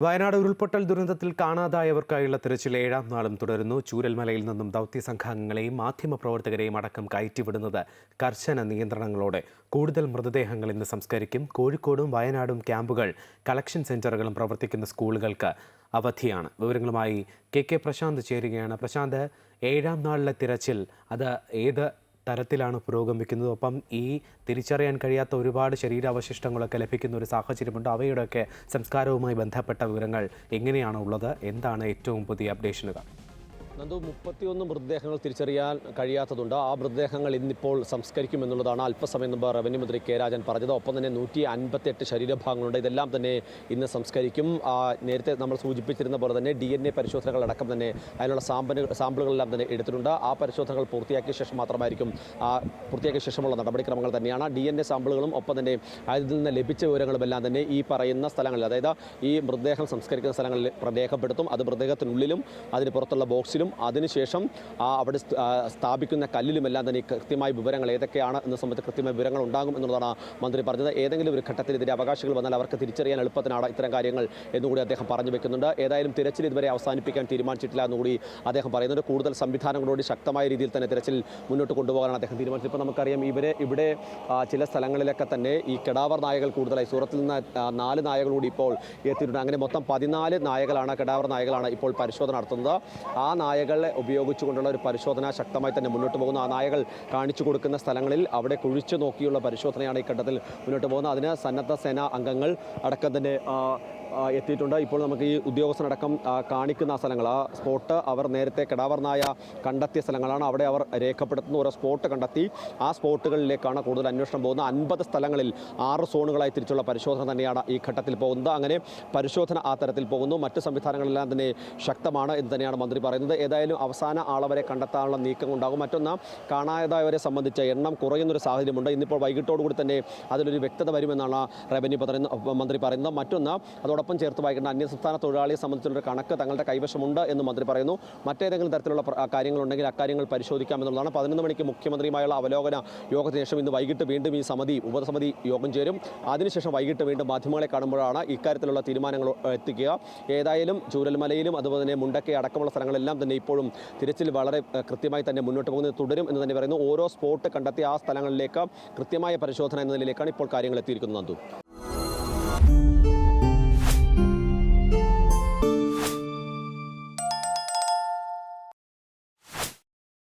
വയനാട് ഉരുൾപൊട്ടൽ ദുരന്തത്തിൽ കാണാതായവർക്കായുള്ള തിരച്ചിൽ ഏഴാം നാളും തുടരുന്നു. ചൂരൽമലയിൽ നിന്നും ദൗത്യ സംഘാംഗങ്ങളെയും മാധ്യമപ്രവർത്തകരെയും അടക്കം കയറ്റിവിടുന്നത് കർശന നിയന്ത്രണങ്ങളോടെ. കൂടുതൽ മൃതദേഹങ്ങൾ ഇന്ന് സംസ്കരിക്കും. കോഴിക്കോടും വയനാടും ക്യാമ്പുകൾ കളക്ഷൻ സെന്ററുകളും പ്രവർത്തിക്കുന്ന സ്കൂളുകൾക്ക് അവധിയാണ്. വിവരങ്ങളുമായി കെ കെ പ്രശാന്ത് ചേരുകയാണ്. പ്രശാന്ത് ഏഴാം നാളിലെ തിരച്ചിൽ അത് ഏത് തരത്തിലാണ് പുരോഗമിക്കുന്നത് ഒപ്പം ഈ തിരിച്ചറിയാൻ കഴിയാത്ത ഒരുപാട് ശരീരാവശിഷ്ടങ്ങളൊക്കെ ലഭിക്കുന്ന ഒരു സാഹചര്യമുണ്ട്. അവയുടെയൊക്കെ സംസ്കാരവുമായി ബന്ധപ്പെട്ട വിവരങ്ങൾ എങ്ങനെയാണുള്ളത് എന്താണ് ഏറ്റവും പുതിയ അപ്ഡേഷനുകൾ? നന്ദു മുപ്പത്തിയൊന്ന് മൃതദേഹങ്ങൾ തിരിച്ചറിയാൻ കഴിയാത്തതുണ്ട്. ആ മൃതദേഹങ്ങൾ ഇന്നിപ്പോൾ സംസ്കരിക്കുമെന്നുള്ളതാണ് അല്പസമയം മുമ്പ് റവന്യൂ മന്ത്രി കെ രാജൻ പറഞ്ഞത്. ഒപ്പം തന്നെ നൂറ്റി അൻപത്തെട്ട് ശരീരഭാഗങ്ങളുണ്ട്. ഇതെല്ലാം തന്നെ ഇന്ന് സംസ്കരിക്കും. നേരത്തെ നമ്മൾ സൂചിപ്പിച്ചിരുന്ന പോലെ തന്നെ ഡി എൻ എ പരിശോധനകളടക്കം തന്നെ അതിനുള്ള സാമ്പിൾ സാമ്പിളുകളെല്ലാം തന്നെ എടുത്തിട്ടുണ്ട്. ആ പരിശോധനകൾ പൂർത്തിയാക്കിയ ശേഷം മാത്രമായിരിക്കും ആ പൂർത്തിയാക്കിയ ശേഷമുള്ള നടപടിക്രമങ്ങൾ തന്നെയാണ്. ഡി എൻ എ സാമ്പിളുകളും ഒപ്പം തന്നെ അതിൽ നിന്ന് ലഭിച്ച വിവരങ്ങളുമെല്ലാം തന്നെ ഈ പറയുന്ന സ്ഥലങ്ങളിൽ അതായത് ഈ മൃതദേഹം സംസ്കരിക്കുന്ന സ്ഥലങ്ങളിൽ രേഖപ്പെടുത്തും അത് മൃതദേഹത്തിനുള്ളിലും അതിന് പുറത്തുള്ള ബോക്സിലും അതിനുശേഷം ആ അവിടെ സ്ഥാപിക്കുന്ന കല്ലിലുമെല്ലാം തന്നെ കൃത്യമായ വിവരങ്ങൾ ഏതൊക്കെയാണ് എന്ന സംബന്ധിച്ച് കൃത്യമായ വിവരങ്ങൾ ഉണ്ടാകും എന്നുള്ളതാണ് മന്ത്രി പറഞ്ഞത്. ഏതെങ്കിലും ഒരു ഘട്ടത്തിൽ ഇതിന്റെ അവകാശികൾ വന്നാൽ അവർക്ക് തിരിച്ചറിയാൻ എളുപ്പത്തിനാണ് ഇത്തരം കാര്യങ്ങൾ എന്നുകൂടി അദ്ദേഹം പറഞ്ഞു വെക്കുന്നുണ്ട്. ഏതായാലും തിരച്ചിൽ ഇതുവരെ അവസാനിപ്പിക്കാൻ തീരുമാനിച്ചിട്ടില്ല എന്നുകൂടി അദ്ദേഹം പറയുന്നുണ്ട്. കൂടുതൽ സംവിധാനങ്ങളോട് ശക്തമായ രീതിയിൽ തന്നെ തിരച്ചിൽ മുന്നോട്ട് കൊണ്ടുപോകാനാണ് അദ്ദേഹം തീരുമാനിച്ചത്. ഇപ്പോൾ നമുക്കറിയാം ഇവരെ ഇവിടെ ചില സ്ഥലങ്ങളിലൊക്കെ തന്നെ ഈ കെടാവർ നായകൾ കൂടുതലായി സൂറത്തിൽ നിന്ന് നാല് നായകൾ കൂടി ഇപ്പോൾ എത്തിയിട്ടുണ്ട്. അങ്ങനെ മൊത്തം പതിനാല് നായകളാണ് കെടാവർ നായകളാണ് ഇപ്പോൾ പരിശോധന നടത്തുന്നത്. ആ നായകളെ ഉപയോഗിച്ചുകൊണ്ടുള്ള ഒരു പരിശോധന ശക്തമായി തന്നെ മുന്നോട്ട് പോകുന്നു. ആ നായകൾ കാണിച്ചു കൊടുക്കുന്ന സ്ഥലങ്ങളിൽ അവിടെ കുഴിച്ചു നോക്കിയുള്ള പരിശോധനയാണ് ഈ ഘട്ടത്തിൽ മുന്നോട്ട് പോകുന്നത്. അതിന് സന്നദ്ധ സേനാ അംഗങ്ങൾ അടക്കം തന്നെ എത്തിയിട്ടുണ്ട്. ഇപ്പോൾ നമുക്ക് ഈ ഉദ്യോഗസ്ഥനടക്കം കാണിക്കുന്ന സ്ഥലങ്ങൾ ആ സ്പോട്ട് അവർ നേരത്തെ കെടാവർ നായ കണ്ടെത്തിയ സ്ഥലങ്ങളാണ്. അവിടെ അവർ രേഖപ്പെടുത്തുന്ന ഓരോ സ്പോട്ട് കണ്ടെത്തി ആ സ്പോട്ടുകളിലേക്കാണ് കൂടുതൽ അന്വേഷണം പോകുന്നത്. അൻപത് സ്ഥലങ്ങളിൽ ആറ് സോണുകളായി തിരിച്ചുള്ള പരിശോധന തന്നെയാണ് ഈ ഘട്ടത്തിൽ പോകുന്നത്. അങ്ങനെ പരിശോധന ആ തരത്തിൽ പോകുന്നു. മറ്റ് സംവിധാനങ്ങളെല്ലാം തന്നെ ശക്തമാണ് എന്ന് തന്നെയാണ് മന്ത്രി പറയുന്നത്. ഏതായാലും അവസാന ആളവരെ കണ്ടെത്താനുള്ള നീക്കം ഉണ്ടാകും. മറ്റൊന്ന് കാണാതായവരെ സംബന്ധിച്ച എണ്ണം കുറയുന്നൊരു സാഹചര്യമുണ്ട്. ഇന്നിപ്പോൾ വൈകിട്ടോടുകൂടി തന്നെ അതിലൊരു വ്യക്തത വരുമെന്നാണ് റവന്യൂ മന്ത്രി പറയുന്നത്. മറ്റൊന്ന് അതോടൊപ്പം ചേർത്ത് വായിക്കേണ്ട അന്യസംസ്ഥാന തൊഴിലാളിയെ സംബന്ധിച്ചുള്ള കണക്ക് തങ്ങളുടെ കൈവശമുണ്ട് എന്ന് മന്ത്രി പറയുന്നു. മറ്റേതെങ്കിലും തരത്തിലുള്ള കാര്യങ്ങളുണ്ടെങ്കിൽ അക്കാര്യങ്ങൾ പരിശോധിക്കാം എന്നുള്ളതാണ്. പതിനൊന്ന് മണിക്ക് മുഖ്യമന്ത്രിയുമായുള്ള അവലോകന യോഗത്തിന് ശേഷം ഇന്ന് വൈകിട്ട് വീണ്ടും ഈ സമിതി ഉപസമിതി യോഗം ചേരും. അതിനുശേഷം വൈകിട്ട് വീണ്ടും മാധ്യമങ്ങളെ കാണുമ്പോഴാണ് ഇക്കാര്യത്തിലുള്ള തീരുമാനങ്ങൾ എത്തിക്കുക. ഏതായാലും ചൂരൽമലയിലും അതുപോലെ തന്നെ മുണ്ടക്കെ അടക്കമുള്ള സ്ഥലങ്ങളെല്ലാം തന്നെ ഇപ്പോഴും തിരച്ചിൽ വളരെ കൃത്യമായി തന്നെ മുന്നോട്ട് പോകുന്നത് തുടരും എന്ന് തന്നെ പറയുന്നു. ഓരോ സ്പോട്ട് കണ്ടെത്തി ആ സ്ഥലങ്ങളിലേക്ക് കൃത്യമായ പരിശോധന എന്ന നിലയിലേക്കാണ് ഇപ്പോൾ കാര്യങ്ങൾ എത്തിയിരിക്കുന്നത് നന്ദു.